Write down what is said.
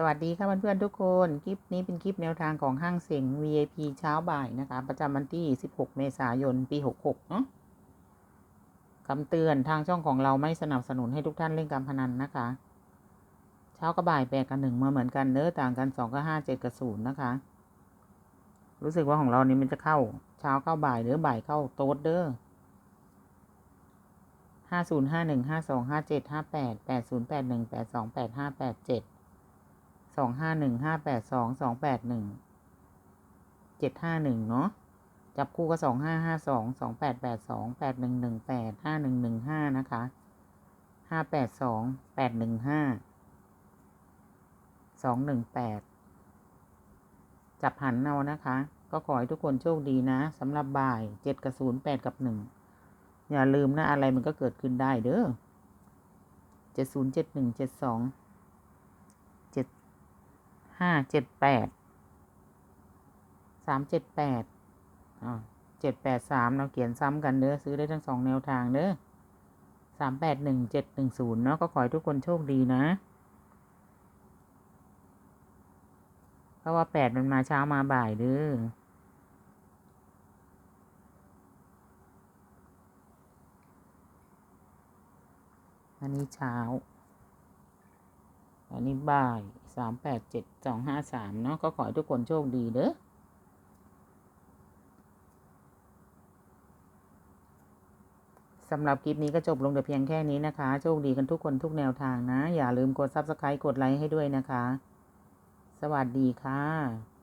สวัสดีค่ะเพื่อนๆทุกคน คลิปนี้เป็นคลิปแนวทางของห้างเสียง VIP เช้าบ่ายนะคะ ประจำวันที่ 16 เมษายน ปี 66เนาะคำเตือนทางช่องของเราไม่สนับสนุนให้ทุกท่านเล่นการพนันนะคะ เช้ากับบ่ายแปดกับหนึ่งมาเหมือนกันเนื้อต่างกันสองกับห้าเจ็ดกับศูนย์นะคะ รู้สึกว่าของเรานี้มันจะเข้า เช้าเข้าบ่ายหรือบ่ายเข้าโต๊ดเด้อห้าศูนย์ห้าหนึ่งห้าสองห้าเจ็ดห้าแปดแปดศูนย์แปดหนึ่งแปดสองแปดห้าแปดเจ็ด สองห้าหนึ่งห้าแปดสองสองแปดหนึ่งเจ็ดห้าหนึ่งเนาะจับคู่ก็สองห้าห้าสองสองแปดแปดสองแปดหนึ่งหนึ่งแปดห้าหนึ่งหนึ่งห้านะคะห้าแปดสองแปดหนึ่งห้าสองหนึ่งแปดจับหันเอานะคะ ก็ขอให้ทุกคนโชคดีนะสำหรับบ่ายเจ็ดกับศูนย์แปดกับหนึ่งอย่าลืมนะ อะไรมันก็เกิดขึ้นได้เด้อเจ็ดศูนย์เจ็ดหนึ่งเจ็ดสอง ห้าเจ็ดแปดสามเจ็ดแปดอ่าเจ็ดแปดสามเราเขียนซ้ำกันเด้อซื้อได้ทั้งสองแนวทางเด้อสามแปดหนึ่งเจ็ดหนึ่งศูนย์เนาะก็ขอให้ทุกคนโชคดีนะ เพราะว่าแปดมันมาเช้ามาบ่ายเด้ออันนี้เช้า อันนี้บ่าย สามแปดเจ็ดสองห้าสามเนาะก็ขอให้ทุกคนโชคดีเด้อสำหรับคลิปนี้ก็จบลงแต่เพียงแค่นี้นะคะ โชคดีกันทุกคนทุกแนวทางนะ อย่าลืมกด subscribe กดไลค์ให้ด้วยนะคะ สวัสดีค่ะ